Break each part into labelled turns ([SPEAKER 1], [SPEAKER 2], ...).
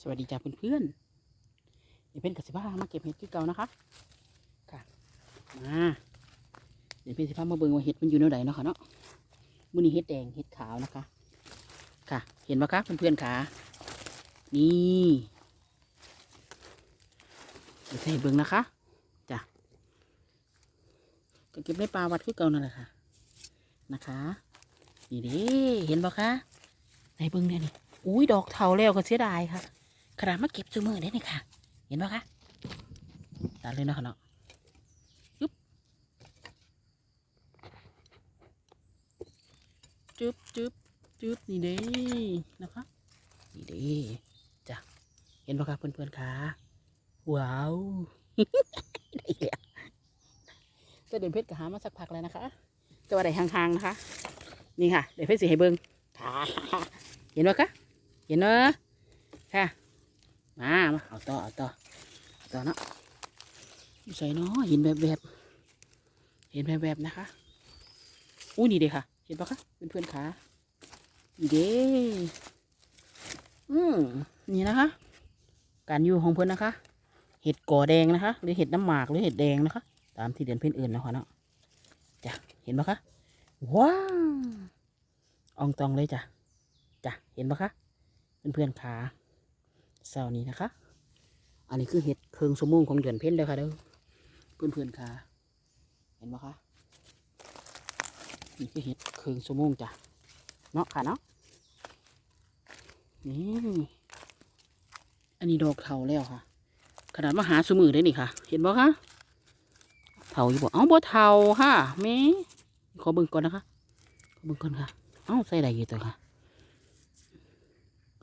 [SPEAKER 1] สวัสดีจ้าเพื่อนๆเดี๋ยวเป็นกสิบ้ามาเก็บเห็ดที่เก่านะคะ ค่ะ มาเดี๋ยวเป็นสิบ้ามาเบิ่งว่าเห็ดมันอยู่แนวไหนเนาะค่ะเนาะมื้อนี้เห็ดแดงเห็ดขาวนะคะ ค่ะ เห็นไหมคะเพื่อนๆขานี่เดี๋ยวใส่เบิ่งนะคะจ้ะก็เก็บในปลาวัดคือเก่านั่นแหละค่ะ นะคะ นี่เด้เห็นบ่คะใส่เบิ่งเนี่ยนี่อุ้ยดอกเทาแล้วก็เสียดายค่ะ ขนาดมาเก็บซื้อมือได้นี่ค่ะ เห็นปะคะตัดเลยเนาะค่ะเนาะจุ๊บจุ๊บจุ๊บจุ๊บนี่เด้นะคะนี่เด้จ้ะเห็นปะคะเพื่อนๆค่ะว้าวได้แล้วจะเดินเพชรกับหามาสักพักแล้วนะคะจะว่าได้ห่างๆนะคะ นี่ค่ะเดี๋ยวเพชรสีให้เบิ้งเห็นปะคะเห็นเนอะค่ะ มามาเอาต่อเอาต่อเอาต่อเนาะอยู่ใส่เนาะเห็นแบบแบบเห็นแบบแบบนะคะอู้นี่เด้ค่ะ เห็นปะคะเพื่อนๆขานี่เด้อืมนี่นะคะ การอยู่ของเพื่อนนะคะ เห็ดก่อแดงนะคะ หรือเห็ดน้ำหมากหรือเห็ดแดงนะคะ ตามที่เดือนเพื่อนอื่นนะคะเนาะจ้ะเห็นปะคะว้าวอองตองเลยจ้ะจ้ะเห็นปะคะเพื่อนๆขา เสาร์นี้นะคะ อันนี้คือเห็ดเคืองสมุงของเดือนเพ็ญเด้อค่ะเด้อเพื่อนๆขาเห็นปะคะนี่คือเห็ดเคืองสมุงจ้ะเนาะค่ะเนาะนี่อันนี้ดอกเทาแล้วค่ะ ขนาดมาหาสมือได้นี่ค่ะ เห็นปะคะเทาอยู่บ่เอ้าบ่เทาค่ะแม่ขอเบิ่งก่อนนะคะขอเบิ่งก่อนค่ะ เอ้าใส่ได้อยู่ตัวค่ะ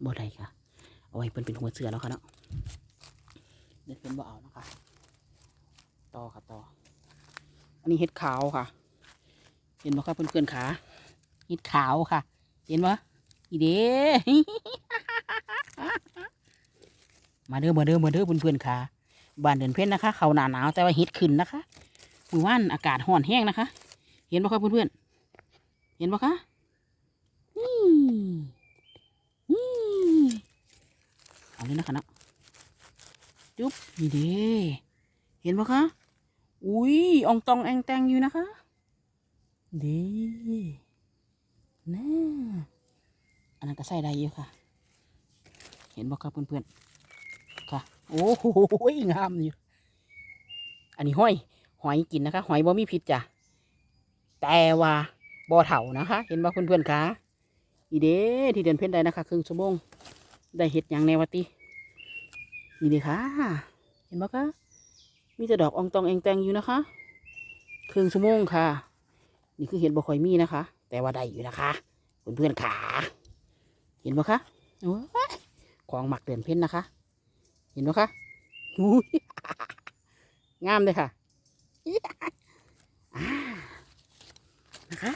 [SPEAKER 1] บ่ได้ค่ะ เอาไว้เป็นเป็นหัวเสือแล้วค่ะเนาะเด็ดเป็นบ่เอานะคะต่อค่ะต่อ อันนี้เห็ดขาวค่ะ เห็นไหมครับเพื่อนๆขาเห็ดขาวค่ะ เห็นไหมอีเด้มาเด้อมาเด้อมาเด้อเพื่อนๆขาบ้านเดินเพ่นนะคะ เขาหนาหนาวแต่ว่าเห็ดขึ้นนะคะมือว่านอากาศห่อนแห้งนะคะ เห็นไหมครับเพื่อนๆเห็นไหมคะนี่นี่ เลยนะคะเนาะจุ๊บนี่เด้เห็นปะคะอุ้ยอองตองแองแตงอยู่นะคะเดีน่าอันนั้นก็ใส่ได้อยู่ค่ะ เห็นปะครับเพื่อนๆค่ะ โอ้โหงามอยู่อันนี้ห้อย หอยกินนะคะ หอยบ่มีพิษจ้ะแต่ว่าบ่เถานะคะ เห็นปะเพื่อนๆคะอีเด้ที่เดินเพ่นได้นะคะ ครึ่งชั่วโมง ได้เห็ดอย่างแนววะตินี่เด้ค่ะ เห็นไหมคะ มีแต่ดอกองตองเองแตงอยู่นะคะ ครึ่งชั่วโมงค่ะ นี่คือเห็ดบอคอยมีนะคะ แต่ว่าได้อยู่นะคะเพื่อนๆขาเห็นไหมคะโอ้ยของหมักเดินเพ่นนะคะ เห็นไหมคะงามเลยค่ะนะคะ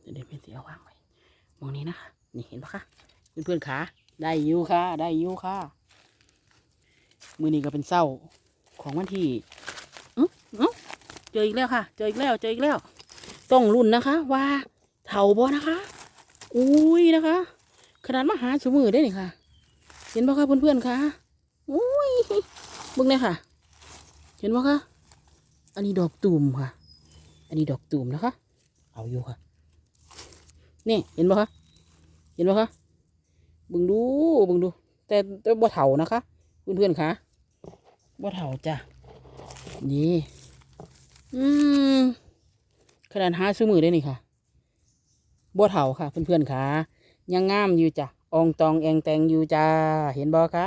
[SPEAKER 1] เดี๋ยวเดี๋ยวเป็นสีเอาวางไว้มองนี้นะคะ นี่เห็นปะคะ เพื่อนๆขาได้ยูค่ะ ได้ยูค่ะ มือนี้ก็เป็นเศร้าของวันที่อื้ออื้อเจออีกแล้วค่ะ เจออีกแล้ว เจออีกแล้ว ต้องรุ่นนะคะ ว่าเถาบ่นะคะ อุ้ยนะคะ ขนาดมาหาชูมือได้นี่ค่ะ เห็นปะคะเพื่อนๆค่ะ อุ้ยบิ่งเลยค่ะ เห็นปะคะ อันนี้ดอกตูมค่ะ อันนี้ดอกตูมนะคะ เอาอยู่ค่ะ นี่เห็นปะคะ เห็นปะคะ บึงดูเบึงดู แต่แต่บ่เถานะคะ เพื่อนๆคะบ่เถาจ้ะนี่อืมขนาดหาซื้อมือได้นี่ค่ะบ่เถาค่ะ เพื่อนๆคะยังงามอยู่จ้ะอองตองแองแตงอยู่จ้าเห็นบ่คะ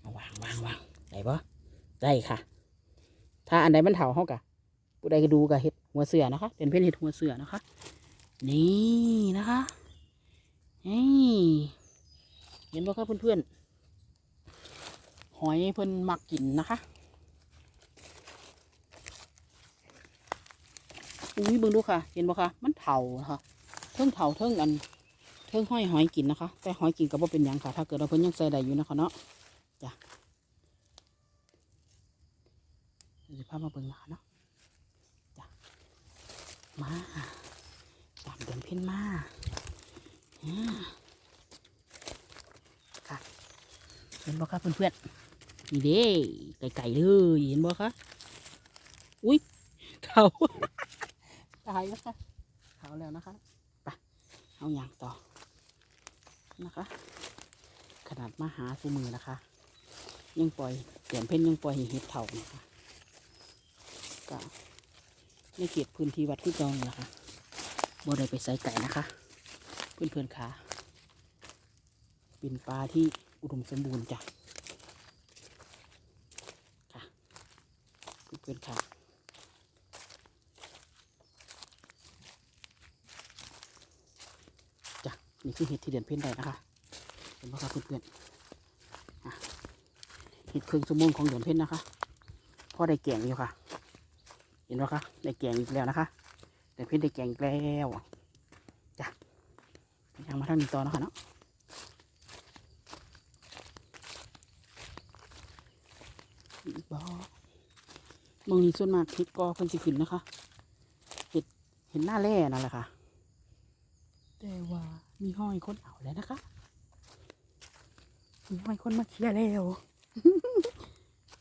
[SPEAKER 1] เอาวางวางวางได้บ่ได้ค่ะ ถ้าอันใดมันเถาเฮากะผู้ใดก็ดูกะเห็ดหัวเสือนะคะ เป็นเพื่อนเห็ดหัวเสือนะคะ นี่นะคะนี่ เห็นบ่ครับเพื่อนๆ หอยเพิ่นมักกินนะคะอุ้ยเบิ่งดูค่ะ เห็นบ่คะมันเถานะคะเทิงเถาเทิงอันเทิงห้อยหอยกินนะคะ แต่หอยกินก็บ่เป็นยังค่ะ ถ้าเกิดเราเพิ่นยังใส่ได้อยู่นะคะเนาะจ้ะเดี๋ยวพามาเบิ่งนะคะเนาะจ้ะมาตามเดินเพ่นมา อ่าเห็นบ่คะเพื่อนๆนี่เด้ไก่ๆเลยเห็นบ่คะอุ้ยเขาตายแล้วค่ะเขาแล้วนะคะไปเอาอย่างต่อนะคะ ขนาดมาหาสูมือนะคะ ยังปล่อยเสียนเพ่นยังปล่อยให้เห็ดเถ่านะคะก็ในเขตพื้นที่วัดที่เจองนี่แหละค่ะบ่ได้ไปใส่ไก่นะคะ เพื่อนๆค่ะเป็นปลาที่อุดมสมบูรณ์จ้ะค่ะเพื่อนๆค่ะจ้ะนี่คือเห็ดที่เดือนเพ่นได้นะคะเห็นไหมครับเพื่อนๆเห็ดครึ่งชั่วโมงของเดือนเพ่นนะคะพ่อได้แกงอยู่ค่ะ เห็นไหมคะได้แกงอีกแล้วนะคะเดือนเพ่นได้แกงอีกแล้ว ยังมาทางนี้ต่อนะคะเนาะอีกบ่มองนี้ส่วนมากเห็ดกอเพิ่นสิขึ้นนะคะเห็ดเห็นหน้าแร่นั่นแหละค่ะ แต่ว่ามีห้อยคนเอาแล้วนะคะ มีห้อยคนมาเคลียร์แล้ว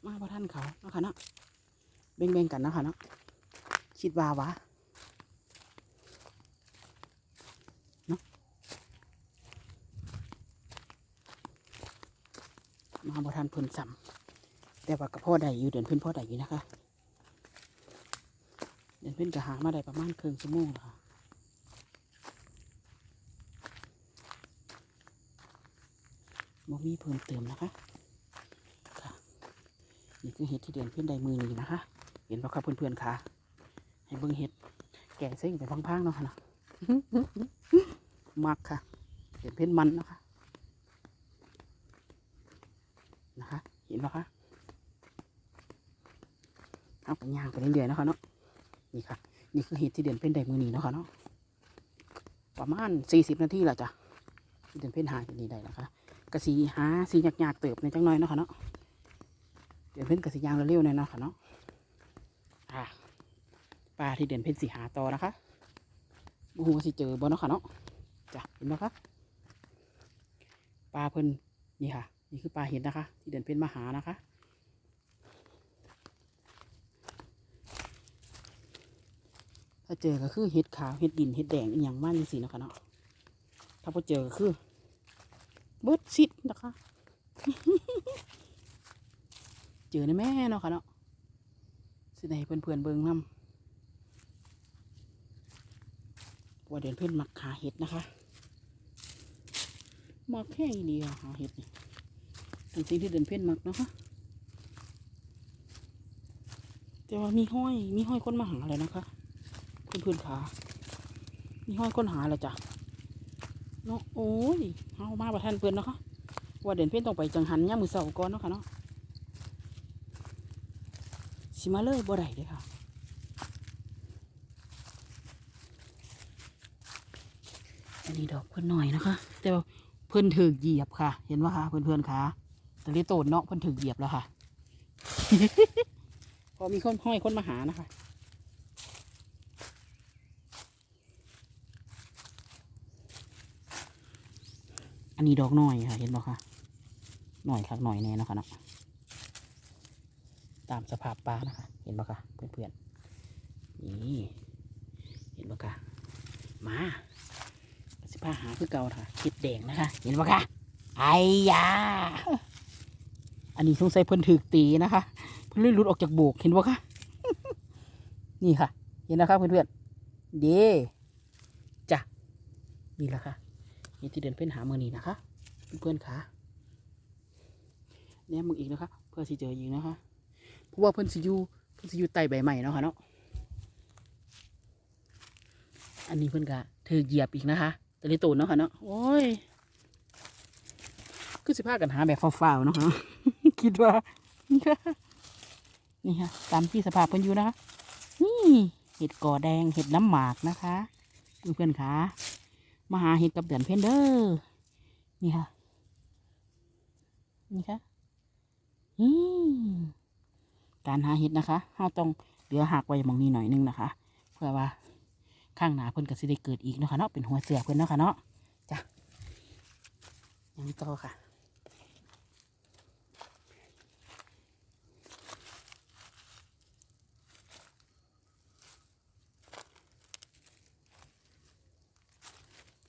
[SPEAKER 1] มาพระท่านเขาเนาะคะเนาะเบ่งๆกันเนาะคะเนาะคิดว่าวะเนาะ มาพรท่านเพิ่นซ้ำแต่ว่ากับพ่อใดอยู่เดินเพิ่นพ่อใดอยู่นะคะ เดินเพิ่นกระหางมาได้ประมาณครึ่งชั่วโมงค่ะบ่มีเพิ่มเติมนะคะค่ะนี่คือเห็ดที่เดือนเพื่อนใดมือนี้นะคะ เห็นป่ะครับเพื่อนๆค่ะ ให้เบิ่งเห็ดแก่เส้นไปพังๆเนาะค่ะนะมักค่ะเห็ดเพ่นมันนะคะ นะคะเห็นปะคะเอาไปย่างไปเรื่อยๆนะคะเนาะนี่ค่ะ นี่คือเห็ดที่เดือนเพ่นใดมือนี้นะคะเนาะประมาณสี่สิบนาทีละจ้ะเดือนเพ่นหาอยู่นี่ได้นะคะกระสีหาสีหยากๆเติบในจังน้อยนะคะเนาะเดือนเพ็ญกระสียางเร็วๆหน่อยนะคะเนาะอ่าปลาที่เดือนเพ็ญสีหาต่อนะคะบูฮูว่าสิเจอบ่เนาะค่ะเนาะจ้ะเห็นไหมคะปลาเพิ่นนี่ค่ะ นี่คือปลาเห็ดนะคะ ที่เดือนเพ็ญมาหานะคะ ถ้าเจอก็คือเห็ดขาวเห็ดดินเห็ดแดงอย่างมากจริงๆนาะคะเนาะถ้าพอเจอก็คือเบิดซิดนะคะ เจอในแม่เนาะค่ะเนาะสิได้เพื่อนเพื่อนๆเบิ่งน้ำว่าเดินเพื่อนมักหาเห็ดนะคะมักแค่เดียวหาเห็ดนี่ เป็นสิ่งที่เดินเพื่อนมักเนาะคะแต่ว่ามีห้อย มีห้อยค้นมาหาเลยนะคะเพื่อนเพื่อนๆขามีห้อยค้นหาเลยจ้ะเนาะโอ้ยเฮามาประทานเพื่อนเนาะคะว่าเดินเพื่อนต้องไปจังหันย่ามือเสาก่อนเนาะค่ะเนาะสิมาเลยบ่ได้เด้อค่ะอันนี้ดอกเพื่อนหน่อยนะคะ แต่ว่าเพื่อนถือเหยียบค่ะ เห็นว่าค่ะเพื่อนเพื่อนๆค่ะ แต่ลิโตนเนาะเพื่นถือเหยียบแล้วค่ะ พอมีคนห้อยคนมาหานะคะอันนี้ดอกหน่อยค่ะ เห็นบ่คะหน่อยคักหน่อยแน่นะคะเนาะตามสภาพปลานะคะ เห็นบ่คะเพื่อนๆนี่เห็นบ่คะมาสิพาหาคือเก่าค่ะคิดแดงนะคะ เห็นบ่คะไอ้ยา อันนี้สงสัยเพิ่นถึกตีนะคะ เพิ่นเลยหลุดออกจากโบกเห็นบ่คะนี่ค่ะ เห็นนะคะเพื่อนๆเด้จ้ะนี่แหละค่ะนี่ที่เดินเพ่นหามือนี้นะคะ เพื่อนๆค่ะเนี่ยมึงอีกนะคะเพื่อสิเจออีกนะคะเพราะว่าเพื่อนสิอยูเพื่อนสิอยูไต่ใบใหม่เนาะค่ะเนาะอันนี้เพื่อนกะเธอเหยียบอีกนะคะตะลิตูนเนาะค่ะเนาะโอ้ยคือสิพากันหาแบบฟ้าวๆเนาะค่ะ คิดว่านี่ค่ะนี่ค่ะตามที่สภาพเพื่อนอยู่นะคะ นี่เห็ดก่อแดงเห็ดน้ำหมากนะคะเพื่อนๆค่ะมาหาเห็ดกับเดือนเพนเด้อนี่ค่ะ นี่ค่ะอืมการหาเห็ดนะคะเราต้องเหลือหักไว้มองนี้หน่อยนึงนะคะ เพื่อว่าข้างหน้าเพิ่นก็สิได้เกิดอีกเนาะค่ะเนาะเป็นหัวเสือเพิ่นเนาะค่ะเนาะจ้ะยังต่อค่ะ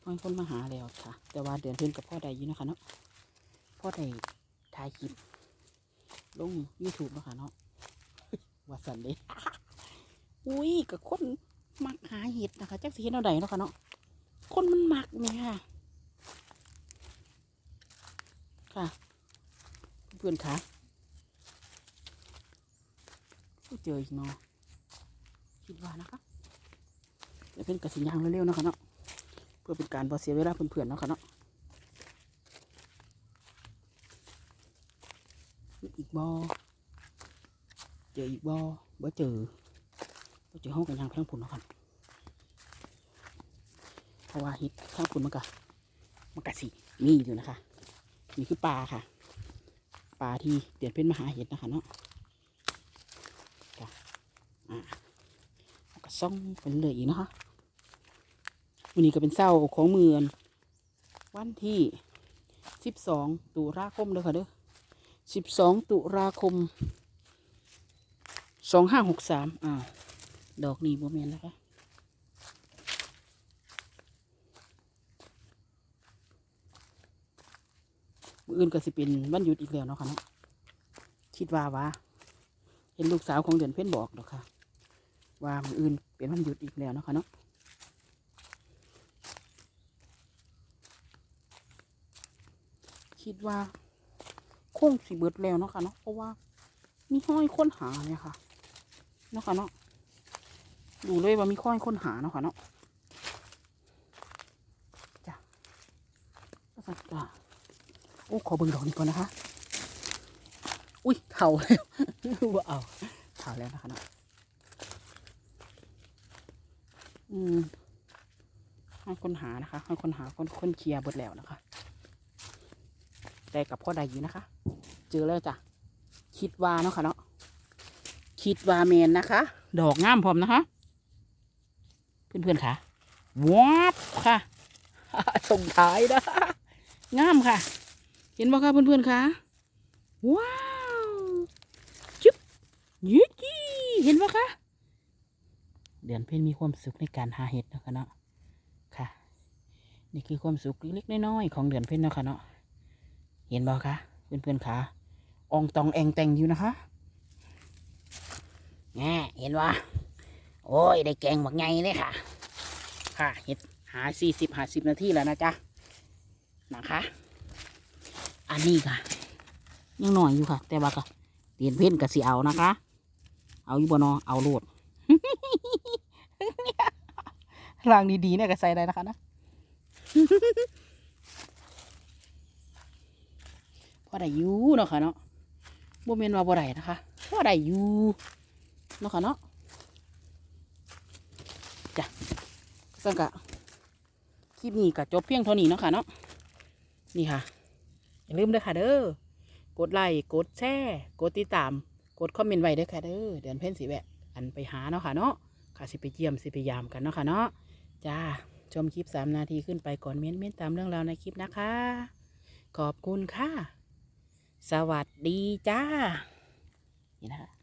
[SPEAKER 1] ห้อยคนมาหาแล้วค่ะ แต่ว่าเดือนเพิ่นกับพ่อใดอยู่นะคะเนาะพ่อใดถ่ายคลิปลง YouTube นะคะเนาะว่าสันเด้อุ้ยกับคนมักหาเห็ดนะคะจักสิเห็ดเอาใดเนาะค่ะเนาะคนมันมักเนี่ยค่ะ ค่ะเพื่อนคะเจออีกเนาะคิดว่านะคะเดี๋ยวเพื่อนกระสิยางเร็วๆนะคะเนาะ พื่อเป็นการบอเสียเวลาเพื่อนๆเนาะค่ะเนาะอีกบอเจออีกบอบ่เจอบ่เจอห้องกันยางแพงผุนเนาะค่ะเพราะว่าฮิตข้างผุนมันกะมันกะสิมีอยู่นะคะนี่คือปลาค่ะปลาที่เปลี่ยนเป็นมหาเห็ดนะคะเนาะจ้ะอ่าเอากระซ่องไปเรื่อยอีกนะคะ วันนี้ก็เป็นเศร้าของเมือนวันที่สิบสองตุลาคมเด้อค่ะเด้อสิบสองตุลาคมสองห้าหกสามอ้าวดอกนี้โบเมนนะคะมื้ออื่นก็สิเป็นวันหยุดอีกแล้วเนาะค่ะเนาะคิดว่าว่าเห็นลูกสาวของเดือนเพ่นบอกดอกค่ะ ว่ามืออื่นเป็นวันหยุดอีกแล้วเนาะค่ะเนาะ คิดว่าคงสิเบิดแล้วเนาะค่ะเนาะเพราะว่ามีห้อยค้นหาเนี่ยค่ะเนาะค่ะเนาะดูเลยว่ามีห้อยค้นหาเนาะค่ะเนาะจ้ะก็สักจ้ะโอ้ขอเบิ่งดอกนี้ก่อนนะคะ อุ้ยเข่าแล้วว่าเอาเข่าแล้วนะคะเนาะอืมให้คนหานะคะให้คนหาคนคนเคลียร์เบิดแล้วนะคะ แต่กับพ่อใดอยู่นะคะ เจอแล้วจ้ะ คิดว่าเนาะค่ะเนาะ คิดว่าเมนนะคะ ดอกงามพร้อมนะคะ เพื่อนๆค่ะวับค่ะส่งท้ายนะงามค่ะ เห็นบ่คะเพื่อนๆคะว้าวจุ๊บยี่จี้เห็นบ่คะเดือนเพ็ญมีความสุขในการหาเห็ดเนาะคะเนาะค่ะ นี่คือความสุขเล็กๆน้อยๆของเดือนเพ็ญเนาะคะเนาะ เห็นบ่คะเพื่อนๆคะอองตองแองแตงอยู่นะคะแง่เห็นว่าโอ้ย ได้แกงบักไงเลยค่ะ ค่ะเห็ดหาสี่สิบหาสิบนาทีแล้วนะจ๊ะนะคะ อันนี้ค่ะ ยังหน่อยอยู่ค่ะ แต่ว่าก็เตียนเพ่นกับสีเอานะคะ เอาอยู่บนนอเอาโลดรางดีๆเนี่ยก็ใส่ได้นะคะนะ พอได้อยู่เนาะค่ะเนาะบ่เมนว่าบ่ได้นะคะพอได้อยู่เนาะค่ะเนาะจ้ะซึ่งกะคลิปนี้ก็จบเพียงเท่านี้เนาะค่ะเนาะนี่ค่ะ อย่าลืมเด้อค่ะเด้อกดไลค์กดแชร์กดติดตาม กดคอมเมนต์ไว้เด้อค่ะเด้อเดือนเพ่นสีแวะอันไปหาเนาะค่ะเนาะค่ะสิไปเยี่ยมสิไปยามกันเนาะค่ะเนาะจ้าชมคลิปสามนาทีขึ้นไปก่อนเม้นเม้นตามเรื่องราวในคลิปนะคะ ขอบคุณค่ะ สวัสดีจ้า นี่นะคะ